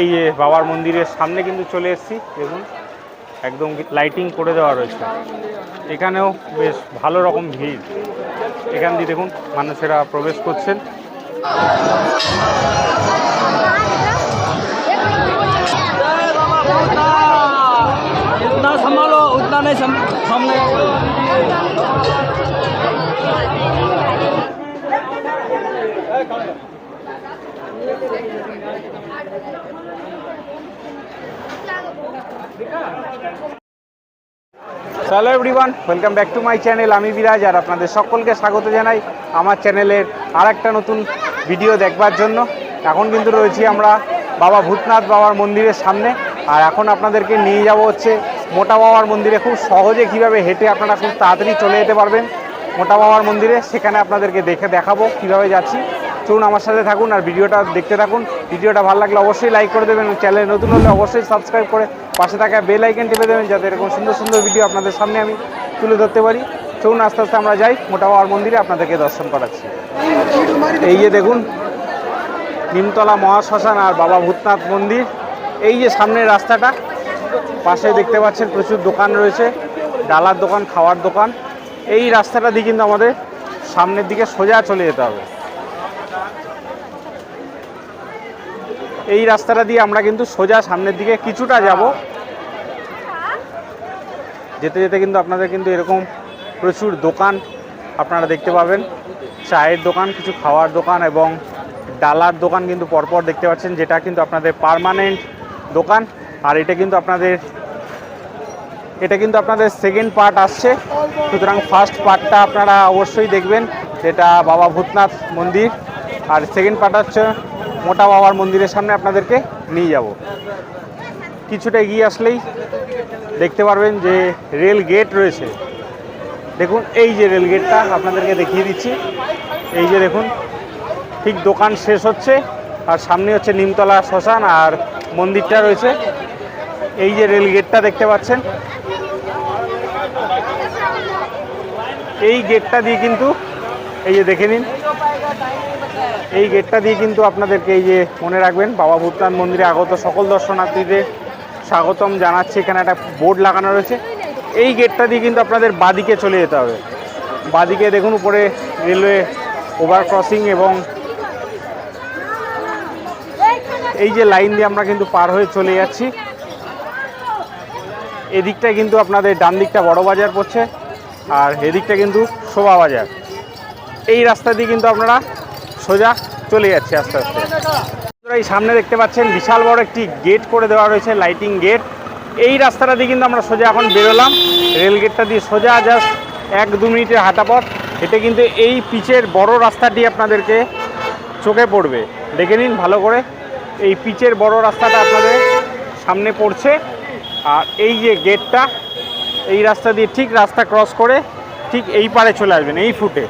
এই যে বাবার মন্দিরের সামনে কিন্তু চলে এসেছি, দেখুন, একদম লাইটিং করে দেওয়া রয়েছে। এখানেও বেশ ভালো রকম ভিড়। এখান দিয়ে দেখুন, মানুষেরা প্রবেশ করছেন। সম্ভালো উদ্যানে সামনে hello everyone welcome back to my channel আমি বিরাজ আর আপনাদের সকলকে স্বাগত জানাই আমার চ্যানেলের আর একটা নতুন ভিডিও দেখবার জন্য। এখন কিন্তু রয়েছি আমরা বাবা ভূতনাথ বাবার মন্দিরের সামনে। আর এখন আপনাদেরকে নিয়ে যাব হচ্ছে মোটা বাবার মন্দিরে। খুব সহজে কীভাবে হেঁটে আপনারা খুব তাড়াতাড়ি চলে যেতে পারবেন মোটা বাবার মন্দিরে, সেখানে আপনাদেরকে দেখে দেখাবো কীভাবে যাচ্ছি। চলুন আমার সাথে থাকুন আর ভিডিওটা দেখতে থাকুন। ভিডিওটা ভালো লাগলে অবশ্যই লাইক করে দেবেন চ্যানেল নতুন হলে অবশ্যই সাবস্ক্রাইব করে পাশে থাকা বেল আইকন টিপে দেবেন যাতে এরকম সুন্দর সুন্দর ভিডিও আপনাদের সামনে আমি তুলে ধরতে পারি। চলুন আস্তে আস্তে আমরা যাই। মোটা বাবার মন্দিরে আপনাদেরকে দর্শন করাচ্ছি। এই যে দেখুন, নিমতলা মহাশ্মশান আর বাবা ভূতনাথ মন্দির। এই যে সামনের রাস্তাটা, পাশে দেখতে পাচ্ছেন প্রচুর দোকান রয়েছে। ডালার দোকান, খাওয়ার দোকান। এই রাস্তাটা দিয়ে কিন্তু আমাদের সামনের দিকে সোজা চলে যেতে হবে। এই রাস্তাটা দিয়ে আমরা কিন্তু সোজা সামনের দিকে কিছুটা যাব। যেতে যেতে কিন্তু আপনাদের কিন্তু এরকম প্রচুর দোকান আপনারা দেখতে পাবেন। চায়ের দোকান, কিছু খাওয়ার দোকান এবং ডালার দোকান কিন্তু পরপর দেখতে পাচ্ছেন, যেটা কিন্তু আপনাদের পার্মানেন্ট দোকান। আর এটা কিন্তু আপনাদের, এটা কিন্তু আপনাদের সেকেন্ড পার্ট আসছে। সুতরাং ফার্স্ট পার্টটা আপনারা অবশ্যই দেখবেন। যেটা বাবা ভূতনাথ মন্দির। আর সেকেন্ড পার্ট হচ্ছে মোটা বাবার মন্দিরের সামনে আপনাদেরকে নিয়ে যাব। কিছুটা এগিয়ে আসলেই দেখতে পারবেন যে রেল গেট রয়েছে। দেখুন, এই যে রেল গেটটা আপনাদেরকে দেখিয়ে দিচ্ছি। এই যে দেখুন, ঠিক দোকান শেষ হচ্ছে আর সামনে হচ্ছে নিমতলা শ্মশান আর মন্দিরটা রয়েছে। এই যে রেল গেটটা দেখতে পাচ্ছেন। এই গেটটা দিয়ে কিন্তু এই যে দেখে নিন। এই গেটটা দিয়ে কিন্তু আপনাদেরকে এই যে মনে রাখবেন, বাবা ভূতনাথ মন্দিরে আগত সকল দর্শনার্থীদের স্বাগতম জানাচ্ছি। এখানে একটা বোর্ড লাগানো রয়েছে। এই গেটটা দিয়ে কিন্তু আপনাদের বাদিকে চলে যেতে হবে। বাদিকে দেখুন, উপরে রেলওয়ে ওভার ক্রসিং এবং এই যে লাইন দিয়ে আমরা কিন্তু পার হয়ে চলে যাচ্ছি। এদিকটা কিন্তু আপনাদের ডান দিকটা বড় বাজার পড়ছে, আর এদিকটা কিন্তু শোভা বাজার। এই রাস্তা দিয়ে কিন্তু আপনারা সোজা চলে যাচ্ছে আস্তে আস্তে। এই সামনে দেখতে পাচ্ছেন বিশাল বড় একটি গেট করে দেওয়া রয়েছে লাইটিং গেট এই রাস্তাটা দিয়ে কিন্তু আমরা সোজা এখন বেরোলাম। রেল গেটটা দিয়ে সোজা জাস্ট এক দু মিনিটের হাঁটা পথ এতে কিন্তু এই পিচের বড় রাস্তাটি আপনাদেরকে চোখে পড়বে। দেখে নিন ভালো করে। এই পিচের বড় রাস্তাটা আপনাদের সামনে পড়ছে। আর এই যে গেটটা, এই রাস্তা দিয়ে ঠিক রাস্তা ক্রস করে ঠিক এই পারে চলে আসবেন, এই ফুটে।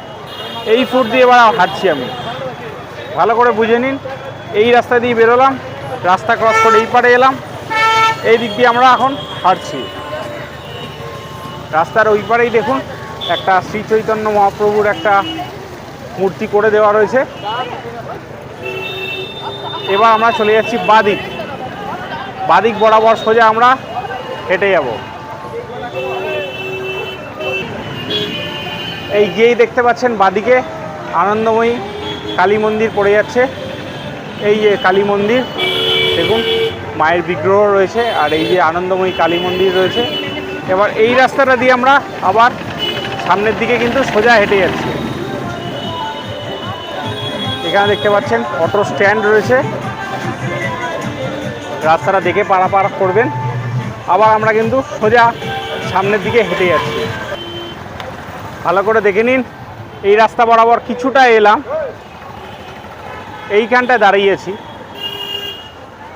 এই ফুট দিয়ে এবার হাঁটছি আমি। ভালো করে বুঝে নিন। এই রাস্তা দিয়ে বেরোলাম, রাস্তা ক্রস করে এই পারে এলাম। এই দিক দিয়ে আমরা এখন হাঁটছি। রাস্তার ওই পারেই দেখুন, একটা শ্রী চৈতন্য মহাপ্রভুর একটা মূর্তি করে দেওয়া রয়েছে। এবার আমরা চলে যাচ্ছি বাদিক। বাদিক বরাবর সোজা আমরা হেঁটে যাব। এই গিয়েই দেখতে পাচ্ছেন বাদিকে আনন্দময়ী কালী মন্দির পড়ে যাচ্ছে। এই যে কালী মন্দির, দেখুন, মায়ের বিগ্রহ রয়েছে আর এই যে আনন্দময়ী কালী মন্দির রয়েছে। এবার এই রাস্তাটা দিয়ে আমরা আবার সামনের দিকে কিন্তু সোজা হেঁটে যাচ্ছি। এখানে দেখতে পাচ্ছেন, অটো স্ট্যান্ড রয়েছে। রাস্তাটা দেখে পারাপার করবেন। আবার আমরা কিন্তু সোজা সামনের দিকে হেঁটে যাচ্ছি। ভালো করে দেখে নিন, এই রাস্তা বরাবর কিছুটা এলাম। এইখানটায় দাঁড়িয়েছি।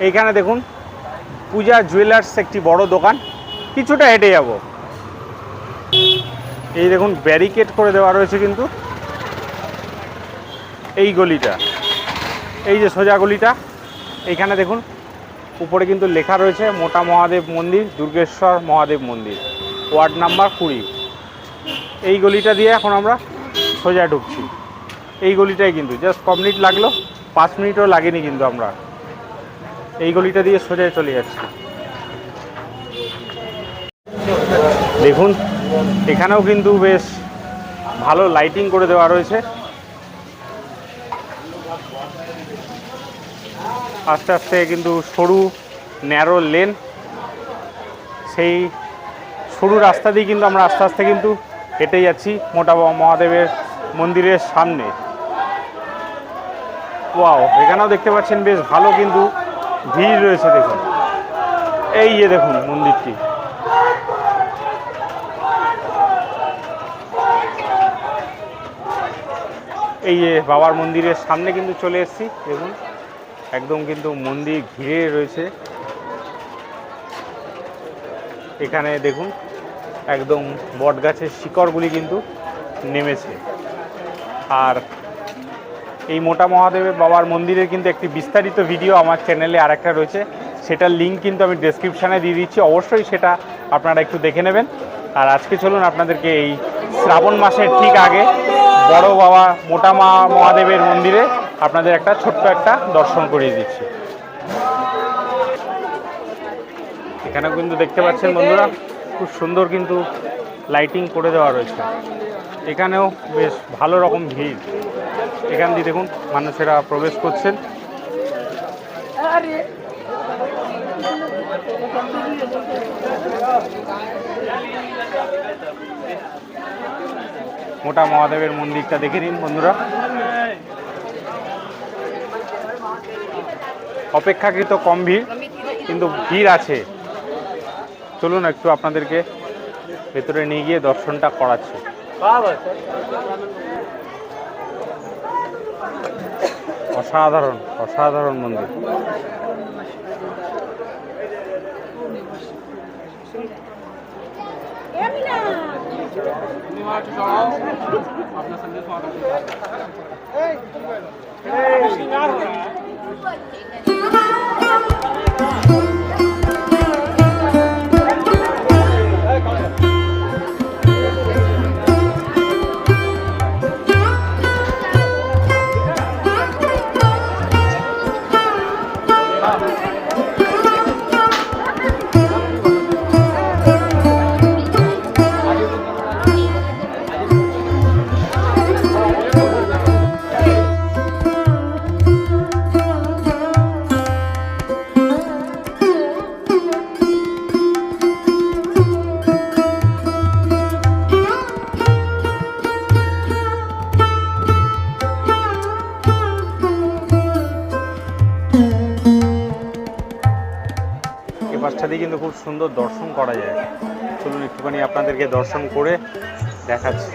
এইখানে দেখুন, পূজা জুয়েলার্স একটি বড় দোকান। কিছুটা হেঁটে যাব। এই দেখুন, ব্যারিকেড করে দেওয়া রয়েছে কিন্তু। এই গলিটা, এই যে সোজা গলিটা, এইখানে দেখুন, উপরে কিন্তু লেখা রয়েছে, মোটা মহাদেব মন্দির, দুর্গেশ্বর মহাদেব মন্দির, ওয়ার্ড নাম্বার কুড়ি। এই গলিটা দিয়ে এখন আমরা সোজা ঢুকছি। এই গলিটাই কিন্তু, জাস্ট কমপ্লিট লাগল। পাঁচ মিনিটও লাগেনি কিন্তু আমরা। এই গলিটা দিয়ে সোজা চলে যাচ্ছি। দেখুন, এখানেও কিন্তু বেশ ভালো লাইটিং করে দেওয়া রয়েছে। আস্তে আস্তে কিন্তু সরু ন্যারো লেন সেই সরু রাস্তা দিয়ে কিন্তু আমরা আস্তে আস্তে কিন্তু হেঁটে যাচ্ছি মোটা মহাদেবের মন্দিরের সামনে। ওয়াও এখানেও দেখতে পাচ্ছেন বেশ ভালো কিন্তু ভিড় রয়েছে, দেখুন। এই যে দেখুন মন্দিরটি। এই যে বাবার মন্দিরের সামনে কিন্তু চলে এসেছি, দেখুন। একদম কিন্তু মন্দির ঘিরে রয়েছে। এখানে দেখুন, একদম বট গাছের শিকড়গুলি কিন্তু নেমেছে। আর এই মোটা মহাদেবের বাবার মন্দিরের কিন্তু একটি বিস্তারিত ভিডিও আমার চ্যানেলে আরেকটা রয়েছে। সেটার লিঙ্ক কিন্তু আমি ডেসক্রিপশানে দিয়ে দিচ্ছি। অবশ্যই সেটা আপনারা একটু দেখে নেবেন। আর আজকে চলুন আপনাদেরকে এই শ্রাবণ মাসের ঠিক আগে বড় বাবা, মোটা মা, মহাদেবের মন্দিরে আপনাদের একটা ছোট্ট একটা দর্শন করিয়ে দিচ্ছি। এখানেও কিন্তু দেখতে পাচ্ছেন বন্ধুরা, খুব সুন্দর কিন্তু লাইটিং করে দেওয়া রয়েছে। এখানেও বেশ ভালো রকম ভিড়। এখান দিয়ে দেখুন মানুষেরা প্রবেশ করছেন। মোটা মহাদেবের মন্দিরটা দেখে নিন বন্ধুরা। অপেক্ষাকৃত কম ভিড়, কিন্তু ভিড় আছে। চলুন একটু আপনাদেরকে ভেতরে নিয়ে গিয়ে দর্শনটা করাচ্ছি। অসাধারণ অসাধারণ মন্দির। এ পাশটা দিয়ে কিন্তু খুব সুন্দর দর্শন করা যায়। চলুন একটুখানি আপনাদেরকে দর্শন করে দেখাচ্ছি।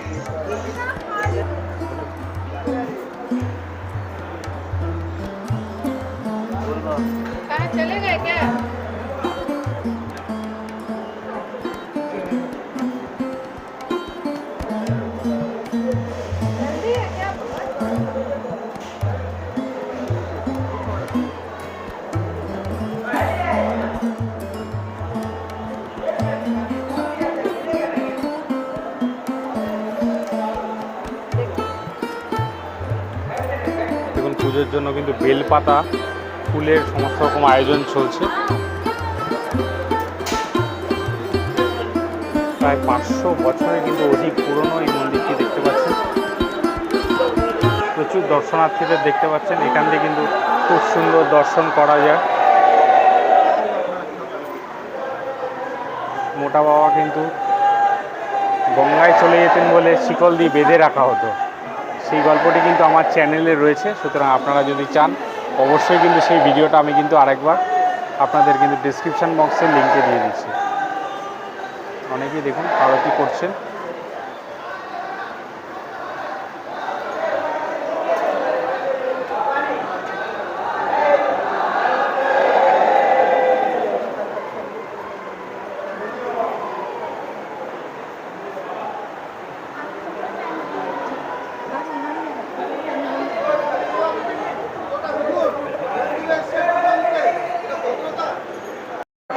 পুজোর জন্য কিন্তু বেলপাতা, ফুলের সমস্ত রকম আয়োজন চলছে। প্রায় পাঁচশো বছরের কিন্তু অধিক পুরনো এই মন্দিরটি দেখতে পাচ্ছেন। প্রচুর দর্শনার্থীদের দেখতে পাচ্ছেন। এখান থেকে কিন্তু খুব সুন্দর দর্শন করা যায়। মোটা বাবা কিন্তু গঙ্গায় চলে যেতেন বলে শিকল দিয়ে বেঁধে রাখা হতো। সেই গল্পটি কিন্তু আমার চ্যানেলে রয়েছে, সুতরাং আপনারা যদি চান, অবশ্যই কিন্তু সেই ভিডিওটা আমি কিন্তু আরেকবার আপনাদের কিন্তু ডিসক্রিপশান বক্সে লিঙ্কে দিয়ে দিচ্ছি। অনেকেই দেখুন আরতি করছেন?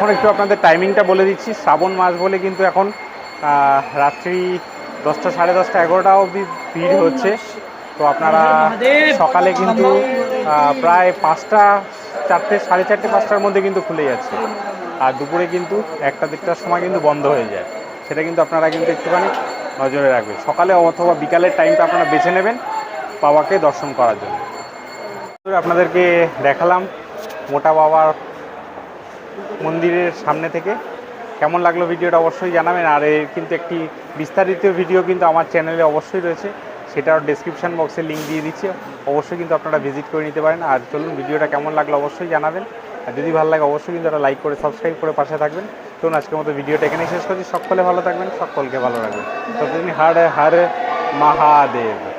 এখন একটু আপনাদের টাইমিংটা বলে দিচ্ছি। শ্রাবণ মাস বলে কিন্তু এখন রাত্রি দশটা সাড়ে দশটা এগারোটা অবধি ভিড় হচ্ছে। তো আপনারা সকালে কিন্তু প্রায় পাঁচটা চারটে সাড়ে চারটে পাঁচটার মধ্যে কিন্তু খুলে যাচ্ছে। আর দুপুরে কিন্তু একটা দেড়টার সময় কিন্তু বন্ধ হয়ে যায়। সেটা কিন্তু আপনারা কিন্তু একটুখানি নজরে রাখবেন। সকালে অথবা বিকালের টাইমটা আপনারা বেছে নেবেন বাবাকে দর্শন করার জন্য। আপনাদেরকে দেখালাম মোটা বাবার মন্দিরের সামনে থেকে। কেমন লাগল ভিডিওটা অবশ্যই জানাবেন। আর এর কিন্তু একটি বিস্তারিত ভিডিও কিন্তু আমার চ্যানেলে অবশ্যই রয়েছে। সেটার ডেসক্রিপশন বক্সে লিঙ্ক দিয়ে দিচ্ছি। অবশ্যই কিন্তু আপনারা ভিজিট করে নিতে পারেন। আর চলুন ভিডিওটা কেমন লাগল অবশ্যই জানাবেন। আর যদি ভালো লাগে অবশ্যই কিন্তু একটা লাইক করে সাবস্ক্রাইব করে পাশে থাকবেন। চলুন আজকের মতো ভিডিওটা এখানেই শেষ করছি। সকলে ভালো থাকবেন, সকলকে ভালো রাখবেন। ততদিন হার হার মহাদেব।